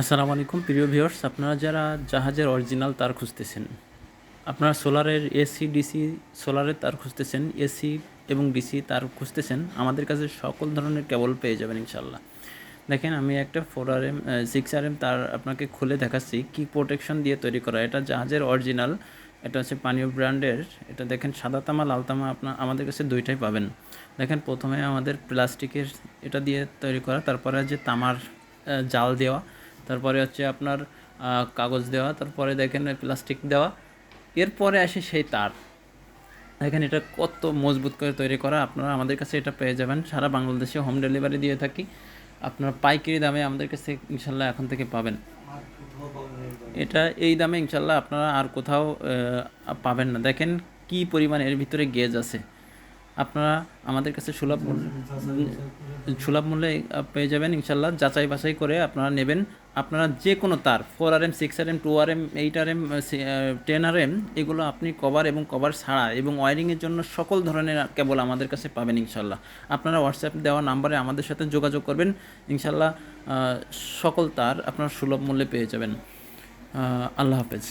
আসসালামু আলাইকুম, প্রিয় ভিউয়ার্স, আপনারা যারা জাহাজের অরিজিনাল তার খুঁজতেছেন, আপনারা সোলারের এসি, ডিসি সোলারের তার খুঁজতেছেন, এসি এবং ডিসি তার খুঁজতেছেন, আমাদের কাছে সকল ধরনের কেবল পেয়ে যাবেন ইনশাল্লাহ দেখেন, আমি একটা four R M six R M তার আপনাকে খুলে দেখাচ্ছি, কি প্রোটেকশন দিয়ে তৈরি করা, এটা জাহাজের অরিজিনাল, এটা হচ্ছে পানীয় ব্র্যান্ডের, এটা দেখেন সাদা তামা, লাল তামা আপনার আমাদের কাছে দুইটাই পাবেন। দেখেন, প্রথমে আমাদের প্লাস্টিকের এটা দিয়ে তৈরি করা, তারপরে যে তামার জাল দেওয়া তারপরে হচ্ছে আপনার কাগজ দেওয়া, তারপরে দেখেন প্লাস্টিক দেওয়া, এরপরে আসে সেই তার। দেখেন এটা কত মজবুত করে তৈরি করা, আপনারা আমাদের কাছে এটা পেয়ে যাবেন। সারা বাংলাদেশে হোম ডেলিভারি দিয়ে থাকি, আপনারা পাইকারি দামে আমাদের কাছে ইনশাল্লাহ এখন থেকে পাবেন। এটা এই দামে ইনশাল্লাহ আপনারা আর কোথাও পাবেন না। দেখেন কি পরিমাণ এর ভিতরে গেজ আছে। আপনারা আমাদের কাছে সুলভ সুলভ মূল্যে পেয়ে যাবেন ইনশাল্লাহ যাচাই বাছাই করে আপনারা নেবেন। আপনারা যে কোনো তার four R M six R M two R M eight R M ten R M এগুলো আপনি কভার এবং কভার ছাড়া এবং ওয়ারিংয়ের জন্য সকল ধরনের কেবল আমাদের কাছে পাবেন ইনশাল্লাহ আপনারা হোয়াটসঅ্যাপ দেওয়া নাম্বারে আমাদের সাথে যোগাযোগ করবেন। ইনশাল্লাহ সকল তার আপনারা সুলভ মূল্যে পেয়ে যাবেন। আল্লাহ হাফেজ।